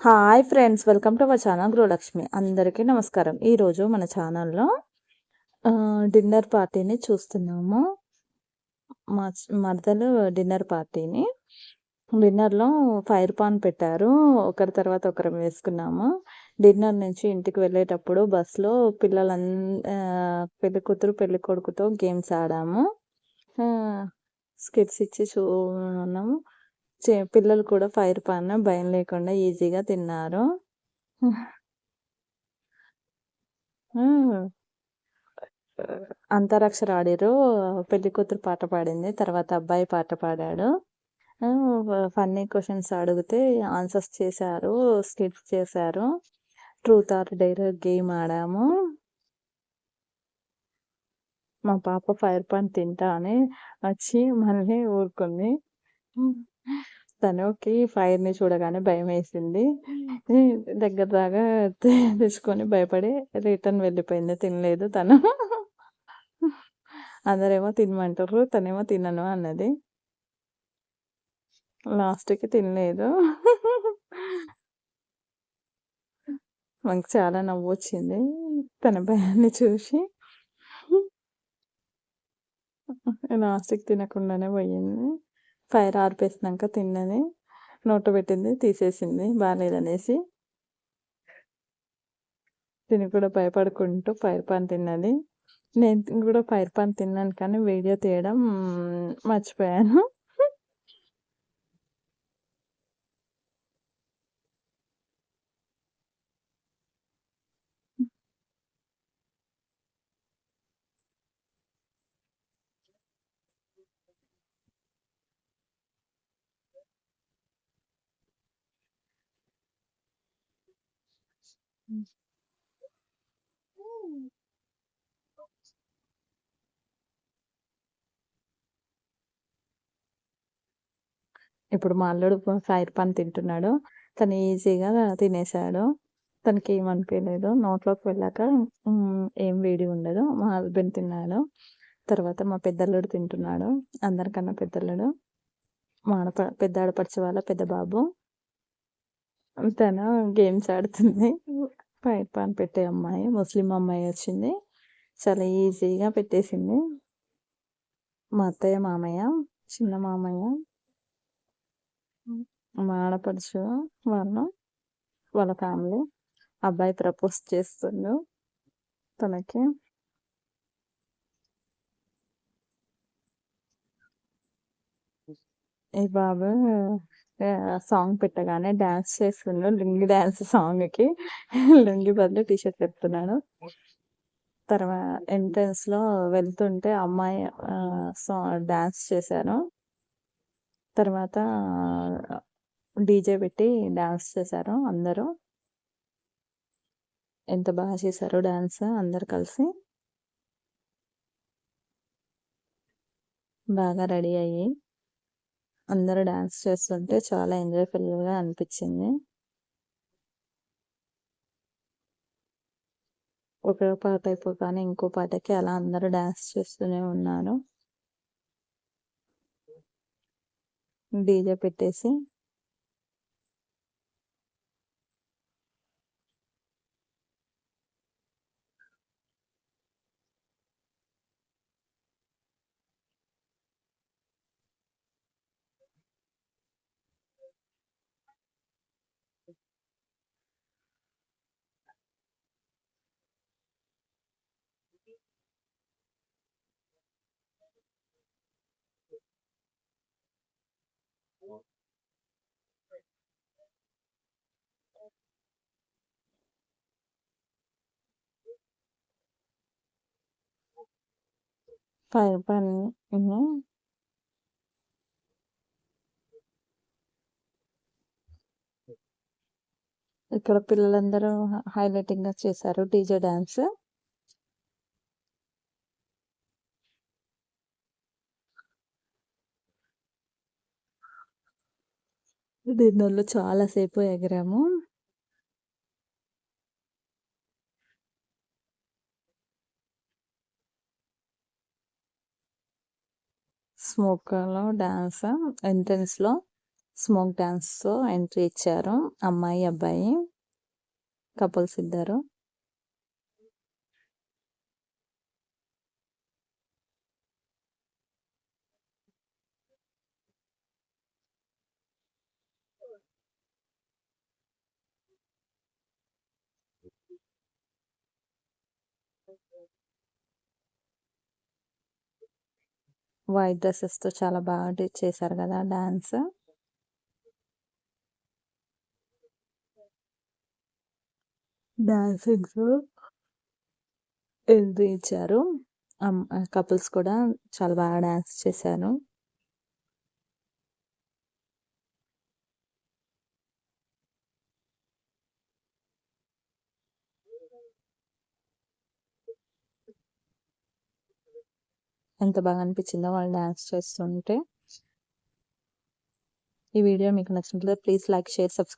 Hi friends welcome to our channel Gruhalakshmi. అందరికీ నమస్కారం. ఈరోజు మన ఛానల్లో డిన్నర్ పార్టీని చూస్తున్నాము. మా మరదలు డిన్నర్ పార్టీని. డిన్నర్లో ఫైర్ పాన్ పెట్టారు. ఒకరి తర్వాత ఒకరు వేసుకున్నాము. డిన్నర్ నుంచి ఇంటికి వెళ్ళేటప్పుడు బస్సులో పిల్లల పెళ్ళి కూతురు పెళ్ళి కొడుకుతో గేమ్స్ ఆడాము. స్కిట్స్ ఇచ్చి చూ ఉన్నాము. పిల్లలు కూడా ఫైర్ పాన్ భయం లేకుండా ఈజీగా తిన్నారు. అంతాక్షరి ఆడిర్రు. పెళ్ళికూతురు పాట పాడింది. తర్వాత అబ్బాయి పాట పాడాడు. ఫన్నీ క్వెషన్స్ అడిగితే ఆన్సర్స్ చేశారు. స్కిట్స్ చేశారు. ట్రూత్ ఆర్ డేర్ గేమ్ ఆడాము. మా పాప ఫైర్ పాన్ తింటా అని వచ్చి మళ్ళీ ఊరుకుంది. తనుకి ఫైర్‌ని చూడగానే భయమేసింది. దగ్గర దాకా తెచ్చుకొని భయపడి రిటర్న్ వెళ్ళిపోయింది. తినలేదు తను. అందరేమో తినమంటారు. తనేమో తినను అన్నది. లాస్ట్‌కి తినలేదు. మాకు చాలా నవ్వొచ్చింది. తన భయాన్ని చూసి. లాస్ట్‌కి తినకుండానే పోయింది. ఫైర్ ఆర్పేసినాక తిన్నది. నోట పెట్టింది తీసేసింది బాగాలేదనేసి తిని కూడా భయపడుకుంటూ ఫైర్ పాన్ తిన్నది. నేను కూడా ఫైర్ పాన్ తిన్నాను కానీ వీడియో తీయడం మర్చిపోయాను. ఇప్పుడు మా అల్లుడు ఫైర్ పాన్ తింటున్నాడు. తను ఈజీగా తినేసాడు తనకి ఏమనిపించలేదు నోట్లోకి వెళ్ళాక ఏం వేడి ఉండదు. మా హస్బెండ్ తిన్నాడు. తర్వాత మా పెద్దల్లుడు తింటున్నాడు. అందరికన్నా పెద్దల్లుడు. మా ఆడప పెద్ద ఆడపడిచే వాళ్ళ పెద్ద బాబు. తను గేమ్స్ ఆడుతుంది. ఫైర్ పాన్ పెట్టే అమ్మాయి ముస్లిం అమ్మాయి వచ్చింది. చాలా ఈజీగా పెట్టేసింది. మా అత్తయ్య మామయ్య చిన్న మామయ్య మా ఆడపడుచు వాళ్ళు వాళ్ళ ఫ్యామిలీ. అబ్బాయి ప్రపోజ్ చేస్తుండు తనకి. ఈ బాబు సాంగ్ పెట్టగానే డ్యాన్స్ చేస్తున్నాడు లుంగి డ్యాన్స్ సాంగ్కి. లుంగి బదులు టీషర్ట్ చెప్తున్నాడు తర్వాత ఎంట్రన్స్లో వెళ్తుంటే అమ్మాయి డ్యాన్స్ చేశారు తర్వాత డీజే పెట్టి డ్యాన్స్ చేశారు అందరూ. ఎంత బాగా చేశారో డ్యాన్స్ అందరు కలిసి. బాగా రెడీ అయ్యి. అందరూ డాన్స్ చేస్తుంటే చాలా ఎంజాయ్ఫుల్గా అనిపించింది. ఒక పాట అయిపోగానే ఇంకో పాటకి అలా అందరూ డాన్స్ చేస్తూనే ఉన్నారు. డీజే పెట్టేసి ఫైర్ పన్ ఇక్కడ పిల్లలందరూ హైలైటింగ్గా చేశారు డీజే డాన్స్ డిన్నర్లో చాలాసేపు ఎగిరాము స్మోక్లో డ్యాన్స్ ఎంట్రన్స్లో స్మోక్ డ్యాన్స్తో ఎంట్రీ ఇచ్చారు. అమ్మాయి, అబ్బాయి. కపుల్స్ ఇద్దరు. వైట్ డ్రెస్సెస్తో చాలా బాగా చేశారు కదా డాన్స్. డాన్సింగ్స్ ఎంట్రీ ఇచ్చారు. కపుల్స్ కూడా చాలా బాగా డాన్స్ చేశారు. ఎంత బాగా అనిపించిందో వాళ్ళు డాన్స్ చేస్తుంటే. ఈ వీడియో మీకు నచ్చినట్లయితే ప్లీజ్ లైక్, షేర్, సబ్స్క్రైబ్